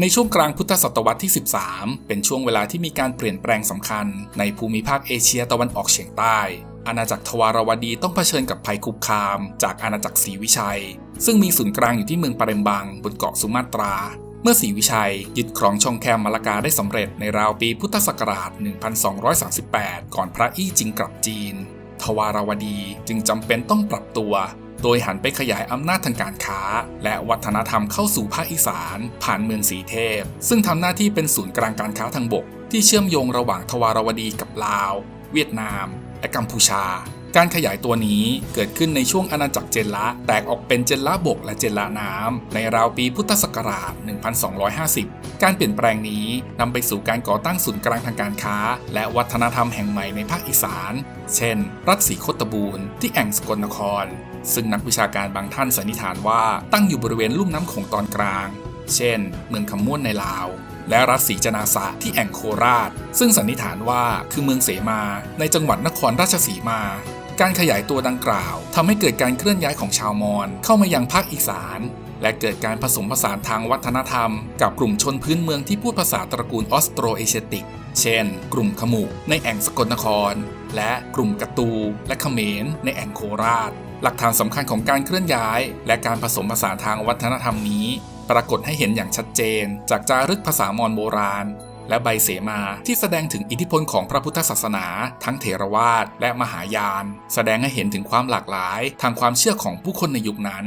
ในช่วงกลางพุทธศตวรรษที่ 13 เป็นช่วงเวลาที่มีการเปลี่ยนแปลงสำคัญ ในภูมิภาคเอเชียตะวันออกเฉียงใต้ อาณาจักรทวารวดีต้องเผชิญกับภัยคุกคาม จากอาณาจักรศรีวิชัย ซึ่งมีศูนย์กลางอยู่ที่เมืองปาเรมบังบนเกาะสุมาตรา เมื่อศรีวิชัย ยึดครองช่องแคมมาลากาได้สำเร็จในราวปีพุทธศักราช 1238 ก่อนพระอี้จิงกลับจีน ทวารวดีจึงจำเป็นต้องปรับตัว โดยหันไปขยายอำนาจทางการค้า และวัฒนธรรมเข้าสู่ภาคอีสาน ผ่านเมืองสีเทพ ซึ่งทำหน้าที่เป็นศูนย์กลางการค้าทางบก ที่เชื่อมโยงระหว่างทวารวดีกับลาว เวียดนาม และกัมพูชา การขยายตัวนี้เกิดขึ้นในช่วงอาณาจักรเจนละ แตกออกเป็นเจนละบกและเจนละน้ำ ในราวปีพุทธศักราช 1250 การเปลี่ยนแปลงนี้นำไปสู่การก่อตั้งศูนย์กลางทางการค้า และวัฒนธรรมแห่งใหม่ในภาคอีสาน เช่น รัฐศรีโคตบูรณ์ที่แอ่งสกลนคร ซึ่งนักวิชาการบางท่านสันนิษฐานว่าตั้งอยู่บริเวณลุ่มน้ำโขงตอนกลาง เช่น เมืองคำม่วนในลาวและรัฐศรีจนาสะที่แอ่งโคราช ซึ่งสันนิษฐานว่าคือเมืองเสมาในจังหวัดนครราชสีมา การขยายตัวดังกล่าวทำให้เกิดการเคลื่อนย้ายของชาวมอญเข้ามายังภาคอีสาน และเกิดการผสมผสานทางวัฒนธรรม กับกลุ่มชนพื้นเมืองที่พูดภาษาตระกูลออสโตรเอเชติก เช่น กลุ่มขมุในแอ่งสกลนคร และกลุ่มกะตู และเขมร ในแอ่งโคราช หลักฐานสำคัญของการเคลื่อนย้าย และการผสมผสานทางวัฒนธรรมนี้ ปรากฏให้เห็นอย่างชัดเจน จากจารึกภาษามอญโบราณ และใบเสมาที่แสดงถึงอิทธิพลของพระพุทธศาสนา ทั้งเถรวาทและมหายาน แสดงให้เห็นถึงความหลากหลาย ทางความเชื่อของผู้คนในยุคนั้น